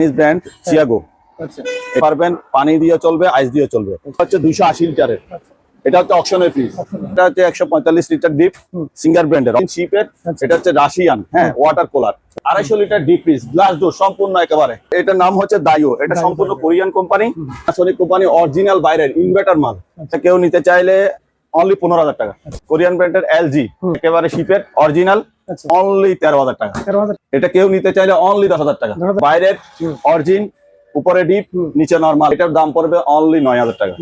Chinese brand চিয়াগো আচ্ছা। পারবেন পানি দিয়ে চলবে আইস দিয়ে চলবে। হচ্ছে দুইশো আশি লিটারের। এটা হচ্ছে অকশনের পিস এটা হচ্ছে একশো পঁয়তাল্লিশ লিটার ডিপ সিঙ্গার ব্র্যান্ডের শিপের আচ্ছা। এটা হচ্ছে রাশিয়ান হ্যাঁ ওয়াটার কুলার আড়াইশো litre deep piece glass door সম্পূর্ণ একেবারে। এটার নাম হচ্ছে দায়ো এটা সম্পূর্ণ Korean company Sonic company original বাইরের ইনভার্টার মাল। এটা কেউ নিতে চাইলে অনলি পনেরো হাজার টাকা। কোরিয়ান ব্র্যান্ডের এলজি একেবারে শিপের অরিজিনাল আচ্ছা অনলি তেরো হাজার টাকা। এটা কেউ নিতে চাইলে অনলি দশ হাজার টাকা। বাইরের অরিজিন উপরে ডিপ নিচে নরমাল এটার দাম পড়বে অনলি নয় হাজার টাকা।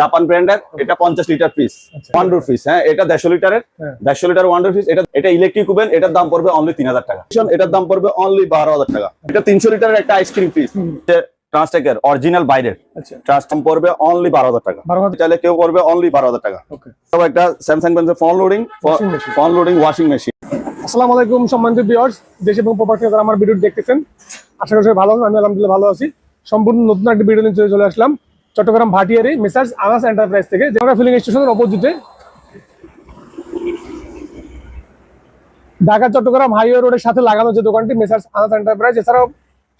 জাপান ব্র্যান্ডের এটা পঞ্চাশ লিটার পিস আচ্ছা। ওয়ান ডোর পিস হ্যাঁ এটা দেড়শো লিটারের হ্যাঁ। দেড়শো লিটার ওয়ান ডোর পিস এটা এটা ইলেকট্রিক ওভেন এটার দাম পড়বে অনলি তিন হাজার টাকা। এটার দাম পড়বে অনলি বারো হাজার টাকা। এটা তিনশো লিটারের একটা আইসক্রিম পিস। ট্রান্সটেকের অরিজিনাল বাইরের। আচ্ছা। ট্রান্স পড়বে অনলি বারো হাজার টাকা। চাইলে কেউ করবে অনলি বারো হাজার টাকা। তবে একটা স্যামসাং ব্র্যান্ডের front loading. Front loading washing machine আসসালামু আলাইকুম সম্মানিত ভিউয়ার্স দেশ এবং প্রবাস থেকে যারা আমার ভিডিও দেখতেছেন আশা করি ভালো আছেন আমি আলহামদুলিল্লাহ ভালো আছি। সম্পূর্ণ নতুন একটা ভিডিও নিয়ে চলে- চলে আসলাম। চট্টগ্রাম ভাটিয়ারি মেসার্স আনাস এন্টারপ্রাইজ থেকে যেটা ফিলিং স্টেশনের অপোজিটে। ঢাকা চট্টগ্রাম হাইওয়ে রোডের সাথে লাগানো যে দোকানটি মেসার্স আনাস এন্টারপ্রাইজ এছাড়াও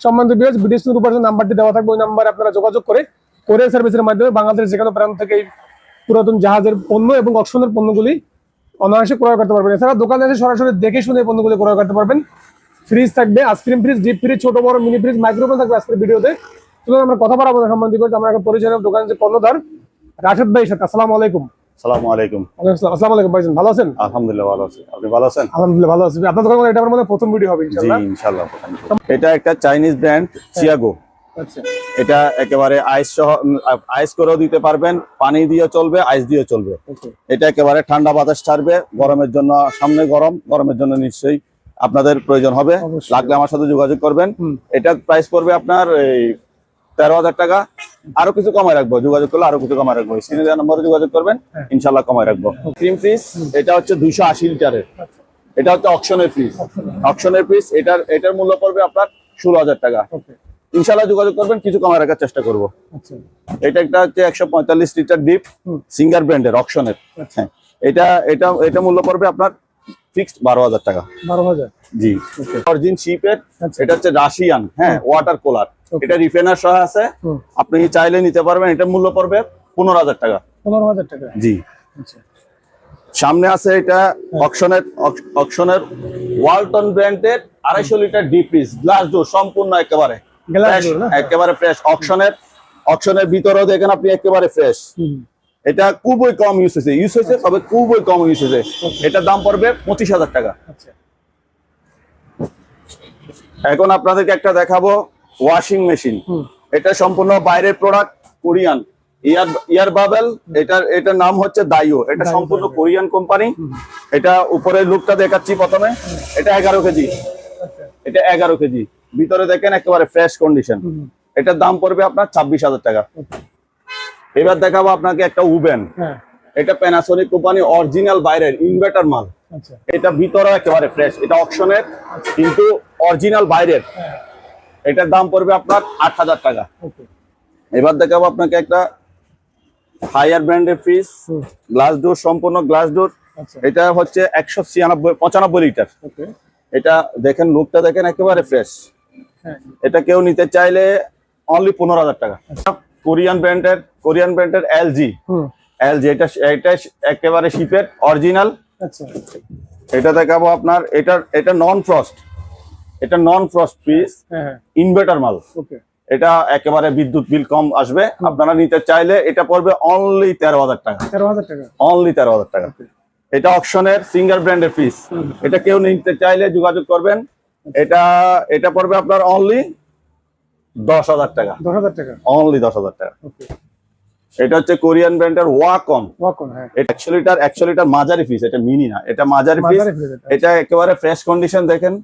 সম্বন্ধে ভিডিও স্ক্রিনের উপর নাম্বারটি দেওয়া থাকবে, ওই নাম্বারে আপনারা যোগাযোগ করে কোরিয়ার সার্ভিসের মাধ্যমে বাংলাদেশের যেকোনো প্রান্ত থেকে পুরাতন জাহাজের পণ্য এবং অকশনের পণ্যগুলি অনায়াসে ক্রয় করতে পারবেন। এছাড়া দোকানে এসে সরাসরি দেখে শুনে পণ্যগুলি ক্রয় করতে পারবেন। ফ্রিজ থাকবে আইসক্রিম ফ্রিজ ডিপ ফ্রিজ ছোট, বড় মিনি ফ্রিজ মাইক্রোফোন থাকবে আজকের ভিডিওতে। চলুন আমরা কথা বলাবো সম্বন্ধে আমরা এখন পরিচয় দোকানের যে কর্ণধার, রাশেদ ভাই সাথে। আসসালামু আলাইকুম। আলাইকুম। ওয়ালাইকুম আসসালামু আলাইকুম ভাইজান ভালো আছেন? আলহামদুলিল্লাহ ভালো আছি। আপনি ভালো আছেন? আলহামদুলিল্লাহ ভালো আছি। আপনার দোকানে এটা আমার মনে প্রথম ভিডিও হবে জি ইনশাআল্লাহ। ইনশাআল্লাহ এটা একটা চাইনিজ ব্র্যান্ড চিয়াগো আচ্ছা। এটা একেবারে আইস সহ আইস করেও দিতে পারবেন পানি দিয়ে চলবে আইস দিয়ে চলবে। এটা একেবারে ঠান্ডা বাতাস ছাড়বে গরমের জন্য সামনে গরম গরমের জন্য নিশ্চয়ই আপনাদের প্রয়োজন হবে। লাগলে আমার সাথে যোগাযোগ করবেন। এটা প্রাইস পড়বে আপনার এই তেরো হাজার টাকা। আরও কিছু কমায় রাখব যোগাযোগ করলে আরও কিছু কমায় রাখব। স্ক্রিনে দেওয়া নম্বরে যোগাযোগ করবেন হ্যাঁ। ইনশাল্লাহ কমায় রাখব। ক্রিম ফিস এটা হচ্ছে দুইশো আশি লিটারের। এটা হচ্ছে অকশনের পিস অকশনের। পিস এটার এটার মূল্য পড়বে আপনার ষোলো হাজার টাকা। ইনশাল্লাহ যোগাযোগ করবেন কিছু কমায় রাখার চেষ্টা করব। আচ্ছা। এটা একটা হচ্ছে একশো পঁয়তাল্লিশ লিটার ডিপ সিঙ্গার ব্র্যান্ডের অকশনের। আচ্ছা। হ্যাঁ। এটা এটা এটা মূল্য পড়বে আপনার ফিক্সড বারো হাজার টাকা। বারো হাজার? জি। অরিজিন শিপের আচ্ছা। এটা হচ্ছে রাশিয়ান হ্যাঁ ওয়াটার কুলার. এটা রিফেনার সহ আছে। আপনি চাইলে নিতে পারবেন এটার মূল্য পড়বে পনেরো হাজার টাকা। পনেরো হাজার টাকা। জি। আচ্ছা। সামনে আছে এটা অকশনের অকশনের ওয়ালটন ব্র্যান্ডের আড়াইশো litre deep piece glass door সম্পূর্ণ একেবারে? একেবারে ফ্রেশ অকশনের অকশনের ভিতরেও দেখেন আপনি একেবারে ফ্রেশ এটা খুবই কম ইউজ হয়েছে। ইউজ হয়েছে তবে খুবই কম ইউজ হয়েছে। এটার দাম পড়বে পঁচিশ হাজার টাকা। আচ্ছা। এখন আপনাদেরকে একটা দেখাবো। ওয়াশিং মেশিন এটা সম্পূর্ণ বাইরের প্রোডাক্ট কোরিয়ান ইয়ার ইয়ার বাবেল এটার এটার নাম হচ্ছে দাইও এটা সম্পূর্ণ কোরিয়ান কোম্পানি এটা উপরের লুকটা দেখাচ্ছি প্রথমে। এটা এগারো কেজি। আচ্ছা। এটা এগারো কেজি। ভিতরে দেখেন একেবারে ফ্রেশ কন্ডিশন এটার দাম পড়বে আপনার ছাব্বিশ হাজার টাকা। এবার দেখাবো আপনাকে একটা উবেন হ্যাঁ। এটা প্যানাসোনিক কোম্পানি অরিজিনাল বাইরের ইনভার্টার মাল। আচ্ছা। এটা ভিতরে একেবারে ফ্রেশ এটা অপশনের কিন্তু অরিজিনাল বাইরের। হ্যাঁ। এটার দাম পড়বে আপনার আট হাজার টাকা। এবার দেখাবো আপনাকে একটা হায়ার ব্র্যান্ডের ফ্রিজ গ্লাস ডোর সম্পূর্ণ গ্লাস ডোর। আচ্ছা। এটা হচ্ছে একশো ছিয়ানব্বই পঁচানব্বই লিটার। এটা দেখেন লুকটা দেখেন একেবারে ফ্রেশ হ্যাঁ। এটা কেউ নিতে চাইলে অনলি পনেরো হাজার টাকা। কোরিয়ান ব্র্যান্ডের কোরিয়ান ব্র্যান্ডের এলজি হুম। এলজি এটা এটা একেবারে শিপের অরিজিনাল আচ্ছা। এটা দেখাবো আপনার এটা এটা নন ফ্রস্ট এটা নন ফ্রস্ট ফ্রিজ ইনভার্টার মাল। এটা একেবারে বিদ্যুৎ বিল কম আসবে। আপনারা নিতে চাইলে এটা পড়বে অনলি তেরো হাজার টাকা। তেরো হাজার টাকা। অনলি তেরো হাজার টাকা। এটা অপশনের সিঙ্গার ব্র্যান্ডের পিস হুম। এটা কেউ নিতে চাইলে যোগাযোগ করবেন। এটা এটা পড়বে আপনার অনলি দশ হাজার টাকা। দশ হাজার টাকা। অনলি দশ হাজার টাকা। এটা হচ্ছে কোরিয়ান ব্র্যান্ডের ওয়াকন ওয়াকন হ্যাঁ। এটা একশো লিটার একশো লিটার মাঝারি পিস এটা মিনি না এটা মাঝারি পিস ফ্রিজ এটা। একেবারে ফ্রেশ কন্ডিশন দেখেন।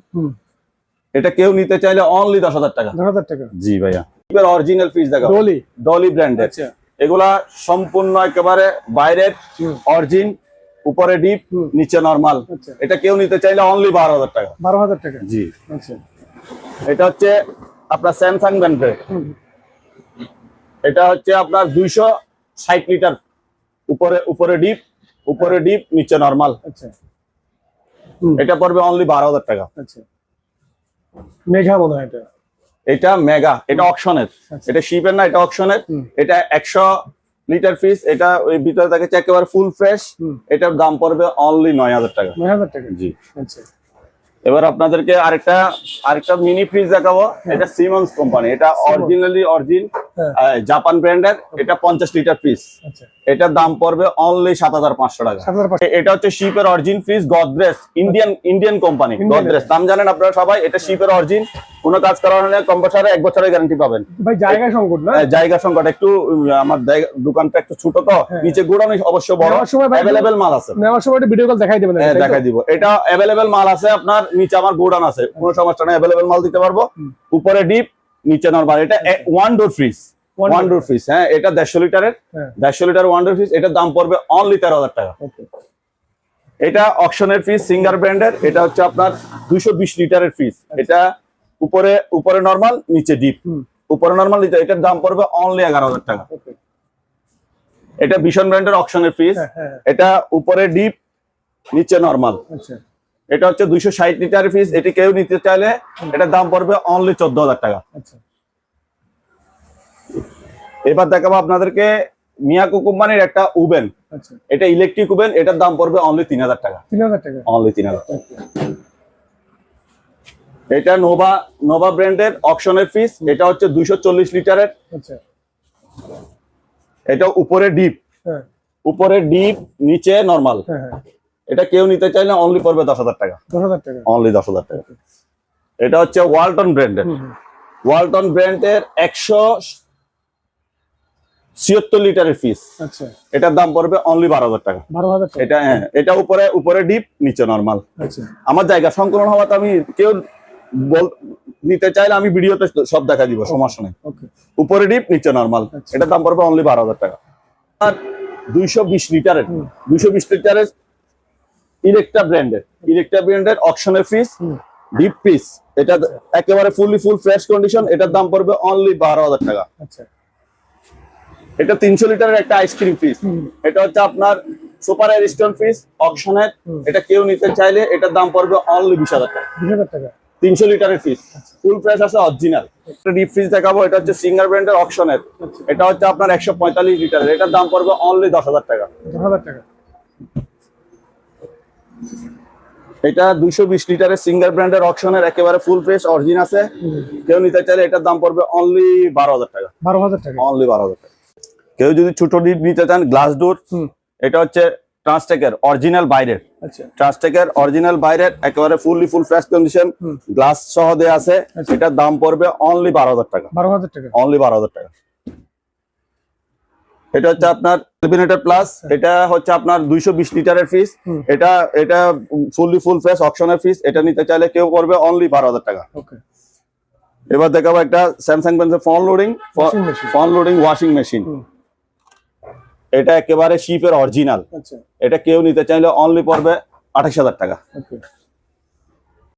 এটা কেউ নিতে চাইলে অনলি দশ হাজার টাকা। দশ হাজার টাকা। জি ভাইয়া। এবার অরিজিনাল পিস দেখো ডলি ডলি ব্র্যান্ডের আচ্ছা। এগুলা সম্পূর্ণ একেবারে বাইরের অরিজিন উপরে ডিপ নিচে নরমাল আচ্ছা। এটা কেউ নিতে চাইলে অনলি বারো হাজার টাকা। বারো হাজার টাকা। জি। আচ্ছা। এটা হচ্ছে আপনার স্যামসাং ব্র্যান্ডের এটা হচ্ছে আপনার দুইশো ষাট লিটার। উপরে উপরে ডিপ উপরে ডিপ নিচে নরমাল আচ্ছা। এটা পড়বে অনলি বারো হাজার টাকা। আচ্ছা। মেঘা মনে হয় এটা। এটা মেগা এটা অকশনের এটা শিপের না এটা অকশনের এটা একশো লিটার ফিস এটা ওই ভিতরে থাকে একেবারে ফুল ফ্রেশ। এটার দাম পড়বে অনলি নয় হাজার টাকা। নয় হাজার টাকা। জি। আচ্ছা। এবার আপনাদেরকে আরেকটা আরেকটা মিনি ফ্রিজ দেখাবো। এটা সিমন্স কোম্পানি এটা অরিজিনালি অরিজিন হ্যাঁ জাপান ব্র্যান্ডের এটা পঞ্চাশ লিটার পিস আচ্ছা। এটার দাম পড়বে অনলি সাত হাজার পাঁচশো টাকা। এটা হচ্ছে শিপের origin fridge Godrej Indian Indian company Godrej নাম জানেন আপনারা সবাই এটা শিপের অরিজিন কোনো কাজ করার হলে কম্পাসারে এক বছরের গ্যারান্টি পাবেন। ভাই জায়গা সংকট না? হ্যাঁ, জায়গা সংকট। একটু আমার দোকানটা একটু ছোট তো হ্যাঁ। নিচে গোডাউন অবশ্য বড়। অ্যাভেলেবেল মাল আছে। নেওয়ার সময় ভিডিও কল দেখাই দেবেন। হ্যাঁ দেখাই দিব। এটা অ্যাভেলেবেল মাল আছে আপনার নিচে আমার গোডাউন আছে। কোনো সমস্যা নেই অ্যাভেলেবেল মাল দিতে পারব। উপরে ডিপ নিচে নরমাল এটা one door fridge one door fridge হ্যাঁ এটা দেড়শো লিটারের। হ্যাঁ। দেড়শো লিটার ওয়ান ডোর ফ্রিজ এটার দাম পড়বে অনলি তেরো হাজার টাকা। এটা অকশনের ফ্রিজ সিঙ্গার ব্র্যান্ডের এটা হচ্ছে আপনার দুইশো বিশ লিটারের ফ্রিজ এটা উপরে উপরে নর্মাল নিচে ডিপ উপরে নর্মাল নিচে এটার দাম পড়বে অনলি এগারো হাজার টাকা। এটা ভীষণ ব্র্যান্ডের অকশনের ফ্রিজ হ্যাঁ হ্যাঁ। এটা উপরে ডিপ নিচে নরমাল আচ্ছা। এটা হচ্ছে দুইশো ষাট লিটার ফ্রিজ এটি কেউ নিতে চাইলে এটার দাম পড়বে অনলি চোদ্দ হাজার টাকা। আচ্ছা। এবার দেখাবো আপনাদেরকে মিয়াকো কোম্পানির একটা উবেন আচ্ছা। এটা ইলেকট্রিক উবেন এটার দাম পড়বে অনলি তিন হাজার টাকা। তিন হাজার টাকা? অনলি তিন হাজার। এটা নোভা নোভা ব্র্যান্ডের অকশনের ফিস এটা হচ্ছে দুইশো চল্লিশ লিটারের। আচ্ছা। এটা উপরে ডিপ হ্যাঁ। উপরে ডিপ নিচে নরমাল এটা কেউ নিতে চাইলে অনলি পড়বে দশ হাজার টাকা। দশ হাজার টাকা। অনলি দশ হাজার টাকা। এটা হচ্ছে ওয়ালটন ব্র্যান্ডের। ওয়ালটন ব্র্যান্ডের একশো ছিয়াত্তর লিটারের ফিস আচ্ছা। এটার দাম পড়বে অনলি বারো হাজার টাকা। বারো হাজার এটা হ্যাঁ এটা উপরে উপরে ডিপ নিচে নরমাল আচ্ছা। আমার জায়গা সংকলন হওয়াতে আমি কেউ বল নিতে চাইলে আমি ভিডিওতে সব দেখা দিব সমস্যা নেই। উপরে ডিপ নিচে নরমাল আচ্ছা। এটার দাম পড়বে অনলি বারো হাজার টাকা। আর দুইশো বিশ লিটারের দুইশো বিশ লিটারের ইলেকট্রা ব্র্যান্ডের ইলেকট্রা ব্র্যান্ডের অকশনের ফিস ডিপ পিস এটা একেবারে ফুললি ফুল ফ্রেশ কন্ডিশন এটার দাম পড়বে অনলি বারো হাজার টাকা। আচ্ছা। এটা তিনশো লিটারের একটা আইসক্রিম ফিস এটা হচ্ছে আপনার সুপার স্টোন ফিস অকশনের। এটা কেউ নিতে চাইলে এটার দাম পড়বে অনলি বিশ হাজার টাকা। বিশ হাজার টাকা। তিনশো লিটারের ফিস ফুল ফ্রেশ আছে অরিজিনাল একটা ডিপ ফ্রিজ দেখাবো এটা হচ্ছে সিঙ্গার ব্র্যান্ডের অকশনের আচ্ছা। এটা হচ্ছে আপনার একশো পঁয়তাল্লিশ লিটারের। এটার দাম পড়বে অনলি দশ হাজার টাকা। দশ হাজার টাকা। এটা দুইশো বিশ লিটারের সিঙ্গার ব্র্যান্ডের অকশনের একেবারে ফুল ফ্রেশ অরিজিন আছে। কেউ নিতে চাইলে এটার দাম পড়বে অনলি বারো হাজার টাকা। বারো হাজার টাকা। অনলি বারো হাজার টাকা। কেউ যদি ছোট ডিপ নিতে চান গ্লাস ডোর এটা হচ্ছে ট্রান্সটেকের অরিজিনাল বাইরের। আচ্ছা। ট্রান্সটেকের অরিজিনাল বাইরের একেবারে fully full fresh condition glass সহ দেয়া আছে। আচ্ছা। এটার দাম পড়বে অনলি বারো হাজার টাকা। বারো হাজার টাকা। অনলি বারো হাজার টাকা। এটা হচ্ছে আপনার এলিমিনেটর প্লাস এটা হচ্ছে আপনার দুইশো বিশ লিটারের ফিস এটা এটা ফুললি ফুল ফ্রেশ অপশনের ফিস এটা নিতে চাইলে কেউ করবে অনলি বারো হাজার টাকা। ওকে এবার দেখাবো একটা স্যামসাং ব্র্যান্ডের front loading front loading washing machine এটা একেবারে শিপের অরিজিনাল আচ্ছা। এটা কেউ নিতে চাইলে অনলি পড়বে আঠাশ হাজার টাকা। ওকে